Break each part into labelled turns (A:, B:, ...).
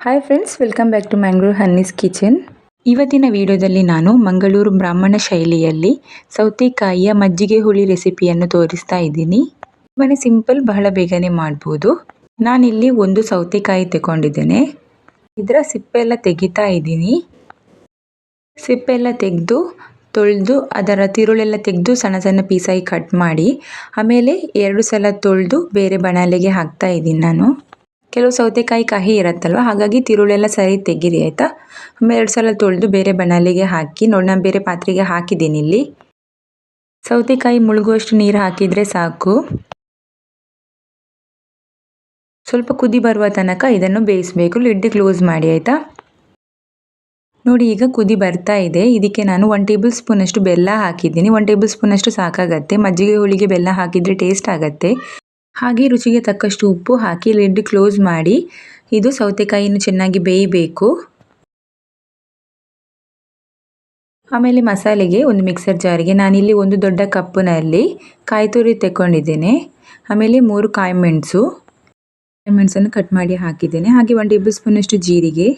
A: Hi friends welcome back to Mangalore Hanni's kitchen ಇವತ್ತಿನ ವಿಡಿಯೋದಲ್ಲಿ ನಾನು ಮಂಗಳೂರು ಬ್ರಾಹ್ಮಣ ಶೈಲಿಯಲ್ಲಿ ಸೌತೆಕಾಯಿಯ ಮಜ್ಜಿಗೆ ಹುಳಿ ರೆಸಿಪಿಯನ್ನು ತೋರಿಸ್ತಾ ಇದ್ದೀನಿ. ತುಂಬಾ ಸಿಂಪಲ್ ಬಹಳ ಬೇಗನೆ ಮಾಡ್ಬೋದು. ನಾನಿಲ್ಲಿ ಒಂದು ಸೌತೆಕಾಯಿ ತಗೊಂಡಿದ್ದೇನೆ ಇದರ ಸಿಪ್ಪೆಲ್ಲ ತೆಗಿತಾ ಇದ್ದೀನಿ. ಸಿಪ್ಪೆಲ್ಲ ತೆಗೆದು, ತೊಳೆದು, ಅದರ ತಿರುಳೆಲ್ಲ ತೆಗೆದು ಸಣ್ಣ ಸಣ್ಣ ಪೀಸಾಗಿ ಕಟ್ ಮಾಡಿ, ಆಮೇಲೆ ಎರಡು ಸಲ ತೊಳೆದು ಬೇರೆ ಬಣಲೆಗೆ ಹಾಕ್ತಾ ಇದ್ದೀನಿ ನಾನು. ಕೆಲವು ಸೌತೆಕಾಯಿ ಕಹಿ ಇರುತ್ತಲ್ವ? ಹಾಗಾಗಿ ತಿರುಳೆಲ್ಲ ಸರಿ ತೆಗೀರಿ, ಆಯಿತಾ? ಆಮೇಲೆ ಎರಡು ಸಲ ತೊಳೆದು ಬೇರೆ ಬಣಲಿಗೆ ಹಾಕಿ ನೋಡಿ ನಾನು ಬೇರೆ ಪಾತ್ರೆಗೆ ಹಾಕಿದ್ದೀನಿ ಇಲ್ಲಿ. ಸೌತೆಕಾಯಿ ಮುಳುಗುವಷ್ಟು ನೀರು ಹಾಕಿದರೆ ಸಾಕು. ಸ್ವಲ್ಪ ಕುದಿ ಬರುವ ತನಕ ಇದನ್ನು ಬೇಯಿಸಬೇಕು. ಲಿಡ್ ಕ್ಲೋಸ್ ಮಾಡಿ, ಆಯಿತಾ? ನೋಡಿ, ಈಗ ಕುದಿ ಬರ್ತಾ ಇದೆ. ಇದಕ್ಕೆ ನಾನು ಒನ್ ಟೇಬಲ್ ಸ್ಪೂನಷ್ಟು ಬೆಲ್ಲ ಹಾಕಿದ್ದೀನಿ. ಒನ್ ಟೇಬಲ್ ಸ್ಪೂನಷ್ಟು ಸಾಕಾಗತ್ತೆ. ಮಜ್ಜಿಗೆ ಹುಳಿಗೆ ಬೆಲ್ಲ ಹಾಕಿದರೆ ಟೇಸ್ಟ್ ಆಗುತ್ತೆ. ಹಾಗೆ ರುಚಿಗೆ ತಕ್ಕಷ್ಟು ಉಪ್ಪು ಹಾಕಿ ಲಿಡ್ ಕ್ಲೋಸ್ ಮಾಡಿ, ಇದು ಸೌತೆಕಾಯಿಯನ್ನು ಚೆನ್ನಾಗಿ ಬೇಯಬೇಕು. ಆಮೇಲೆ ಮಸಾಲೆಗೆ ಒಂದು ಮಿಕ್ಸರ್ ಜಾರಿಗೆ ನಾನಿಲ್ಲಿ ಒಂದು ದೊಡ್ಡ ಕಪ್ಪಿನಲ್ಲಿ ಕಾಯಿ ತುರಿ ತೆಕ್ಕೊಂಡಿದ್ದೇನೆ. ಆಮೇಲೆ ಮೂರು ಕಾಯಿ ಮೆಣಸು, ಕಾಯಿ ಮೆಣಸನ್ನು ಕಟ್ ಮಾಡಿ ಹಾಕಿದ್ದೇನೆ. ಹಾಗೆ ಒನ್ ಟೇಬಲ್ ಸ್ಪೂನಷ್ಟು ಜೀರಿಗೆ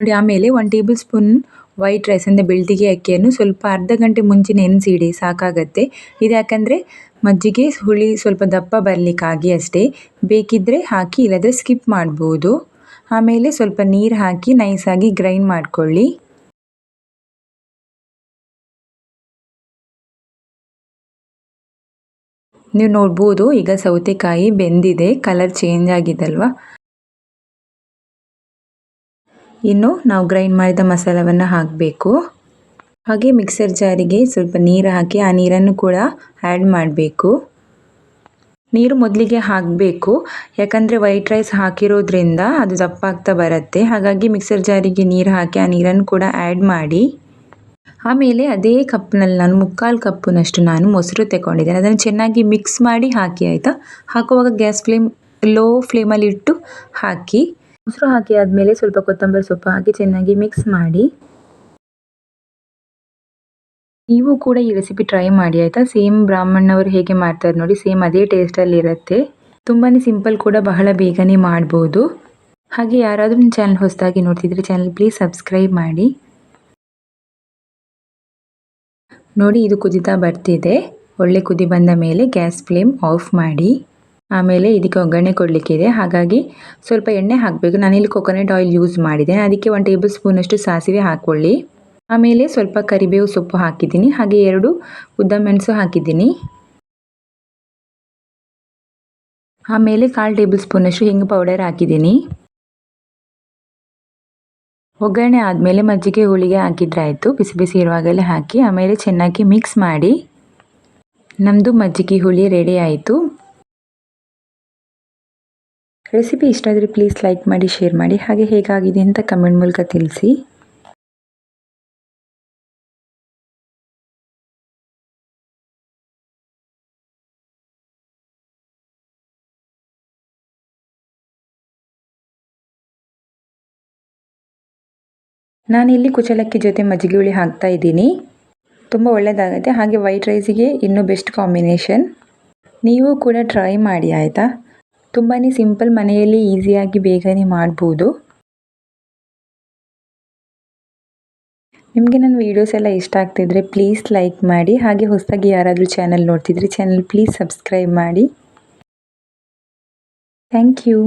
A: ನೋಡಿ ಆಮೇಲೆ one tablespoon white rice ಅಂದರೆ ಬೆಳ್ತಿಗೆ ಅಕ್ಕಿಯನ್ನು ಸ್ವಲ್ಪ ಅರ್ಧ ಗಂಟೆ ಮುಂಚೆ ನೆನೆಸಿಡಿ, ಸಾಕಾಗತ್ತೆ. ಇದು ಯಾಕಂದರೆ ಮಜ್ಜಿಗೆ ಹುಳಿ ಸ್ವಲ್ಪ ದಪ್ಪ ಬರಲಿಕ್ಕಾಗಿ ಅಷ್ಟೇ. ಬೇಕಿದ್ದರೆ ಹಾಕಿ ಇಲ್ಲದ್ರೆ ಸ್ಕಿಪ್ ಮಾಡ್ಬೋದು. ಆಮೇಲೆ ಸ್ವಲ್ಪ ನೀರು ಹಾಕಿ ನೈಸಾಗಿ ಗ್ರೈಂಡ್ ಮಾಡ್ಕೊಳ್ಳಿ. ನೀವು ನೋಡ್ಬೋದು ಈಗ ಸೌತೆಕಾಯಿ ಬೆಂದಿದೆ ಕಲರ್ ಚೇಂಜ್ ಆಗಿದಲ್ವಾ? ಇನ್ನು ನಾವು ಗ್ರೈಂಡ್ ಮಾಡಿದ ಮಸಾಲವನ್ನು ಹಾಕಬೇಕು. ಹಾಗೆ ಮಿಕ್ಸರ್ ಜಾರಿಗೆ ಸ್ವಲ್ಪ ನೀರು ಹಾಕಿ ಆ ನೀರನ್ನು ಕೂಡ ಆ್ಯಡ್ ಮಾಡಬೇಕು. ನೀರು ಮೊದಲಿಗೆ ಹಾಕಬೇಕು. ಯಾಕಂದರೆ ವೈಟ್ ರೈಸ್ ಹಾಕಿರೋದ್ರಿಂದ ಅದು ದಪ್ಪಾಗ್ತಾ ಬರುತ್ತೆ. ಹಾಗಾಗಿ ಮಿಕ್ಸರ್ ಜಾರಿಗೆ ನೀರು ಹಾಕಿ ಆ ನೀರನ್ನು ಕೂಡ ಆ್ಯಡ್ ಮಾಡಿ. ಆಮೇಲೆ ಅದೇ ಕಪ್ನಲ್ಲಿ ನಾನು ಮುಕ್ಕಾಲು ಕಪ್ಪಿನಷ್ಟು ನಾನು ಮೊಸರು ತಗೊಂಡಿದ್ದೇನೆ ಅದನ್ನು ಚೆನ್ನಾಗಿ ಮಿಕ್ಸ್ ಮಾಡಿ ಹಾಕಿ, ಆಯಿತಾ? ಹಾಕುವಾಗ ಗ್ಯಾಸ್ ಫ್ಲೇಮ್ ಲೋ ಫ್ಲೇಮಲ್ಲಿ ಇಟ್ಟು ಹಾಕಿ. ಮೊಸರು ಹಾಕಿ ಆದಮೇಲೆ ಸ್ವಲ್ಪ ಕೊತ್ತಂಬರಿ ಸೊಪ್ಪು ಹಾಕಿ ಚೆನ್ನಾಗಿ ಮಿಕ್ಸ್ ಮಾಡಿ. ನೀವು ಕೂಡ ಈ ರೆಸಿಪಿ ಟ್ರೈ ಮಾಡಿ, ಆಯಿತಾ? ಸೇಮ್ ಬ್ರಾಹ್ಮಣವರು ಹೇಗೆ ಮಾಡ್ತಾರೆ ನೋಡಿ ಸೇಮ್ ಅದೇ ಟೇಸ್ಟಲ್ಲಿ ಇರುತ್ತೆ. ತುಂಬಾ ಸಿಂಪಲ್ ಕೂಡ, ಬಹಳ ಬೇಗನೆ ಮಾಡ್ಬೋದು. ಹಾಗೆ ಯಾರಾದರೂ ನಿಮ್ಮ ಚಾನಲ್ ಹೊಸದಾಗಿ ನೋಡ್ತಿದ್ರೆ ಚಾನಲ್ ಪ್ಲೀಸ್ ಸಬ್ಸ್ಕ್ರೈಬ್ ಮಾಡಿ. ನೋಡಿ, ಇದು ಕುದಿತಾ ಬರ್ತಿದೆ. ಒಳ್ಳೆ ಕುದಿ ಬಂದ ಮೇಲೆ ಗ್ಯಾಸ್ ಫ್ಲೇಮ್ ಆಫ್ ಮಾಡಿ. ಆಮೇಲೆ ಇದಕ್ಕೆ ಒಗ್ಗರಣೆ ಕೊಡಲಿಕ್ಕಿದೆ. ಹಾಗಾಗಿ ಸ್ವಲ್ಪ ಎಣ್ಣೆ ಹಾಕಬೇಕು. ನಾನಿಲ್ಲಿ ಕೊಕೊನಟ್ ಆಯಿಲ್ ಯೂಸ್ ಮಾಡಿದ್ದೇನೆ. ಅದಕ್ಕೆ ಒನ್ ಟೇಬಲ್ ಸ್ಪೂನಷ್ಟು ಸಾಸಿವೆ ಹಾಕ್ಕೊಳ್ಳಿ ಆಮೇಲೆ ಸ್ವಲ್ಪ ಕರಿಬೇವು ಸೊಪ್ಪು ಹಾಕಿದ್ದೀನಿ. ಹಾಗೆ ಎರಡು ಉದ್ದ ಮೆಣಸು ಹಾಕಿದ್ದೀನಿ. ಆಮೇಲೆ ಕಾಲು ಟೇಬಲ್ ಸ್ಪೂನಷ್ಟು ಹಿಂಗೆ ಪೌಡರ್ ಹಾಕಿದ್ದೀನಿ. ಒಗ್ಗರಣೆ ಆದಮೇಲೆ ಮಜ್ಜಿಗೆ ಹುಳಿಗೆ ಹಾಕಿದ್ರೆ ಆಯಿತು. ಬಿಸಿ ಬಿಸಿ ಇರುವಾಗಲೇ ಹಾಕಿ ಆಮೇಲೆ ಚೆನ್ನಾಗಿ ಮಿಕ್ಸ್ ಮಾಡಿ. ನಮ್ಮದು ಮಜ್ಜಿಗೆ ಹುಳಿ ರೆಡಿ ಆಯಿತು. ರೆಸಿಪಿ ಇಷ್ಟ ಆದರೆ ಪ್ಲೀಸ್ ಲೈಕ್ ಮಾಡಿ ಶೇರ್ ಮಾಡಿ, ಹಾಗೆ ಹೇಗಾಗಿದೆ ಅಂತ ಕಮೆಂಟ್ ಮೂಲಕ ತಿಳಿಸಿ. ನಾನಿಲ್ಲಿ ಕುಚಲಕ್ಕಿ ಜೊತೆ ಮಜ್ಜಿಗೆ ಹುಳಿ ಹಾಕ್ತಾ ಇದ್ದೀನಿ. ತುಂಬ ಒಳ್ಳೆಯದಾಗುತ್ತೆ ಹಾಗೆ ವೈಟ್ ರೈಸಿಗೆ ಇನ್ನೂ ಬೆಸ್ಟ್ ಕಾಂಬಿನೇಷನ್ ನೀವು ಕೂಡ ಟ್ರೈ ಮಾಡಿ, ಆಯಿತಾ? ತುಂಬಾ ಸಿಂಪಲ್ ಮನೆಯಲ್ಲಿ ಈಸಿಯಾಗಿ ಬೇಗನೆ ಮಾಡ್ಬೋದು. ನಿಮಗೆ ನನ್ನ ವೀಡಿಯೋಸ್ ಎಲ್ಲ ಇಷ್ಟ ಆಗ್ತಿದ್ರೆ ಪ್ಲೀಸ್ ಲೈಕ್ ಮಾಡಿ, ಹಾಗೆ ಹೊಸದಾಗಿ ಯಾರಾದರೂ ಚಾನಲ್ ನೋಡ್ತಿದ್ರೆ ಚಾನಲ್ ಪ್ಲೀಸ್ ಸಬ್ಸ್ಕ್ರೈಬ್ ಮಾಡಿ. Thank you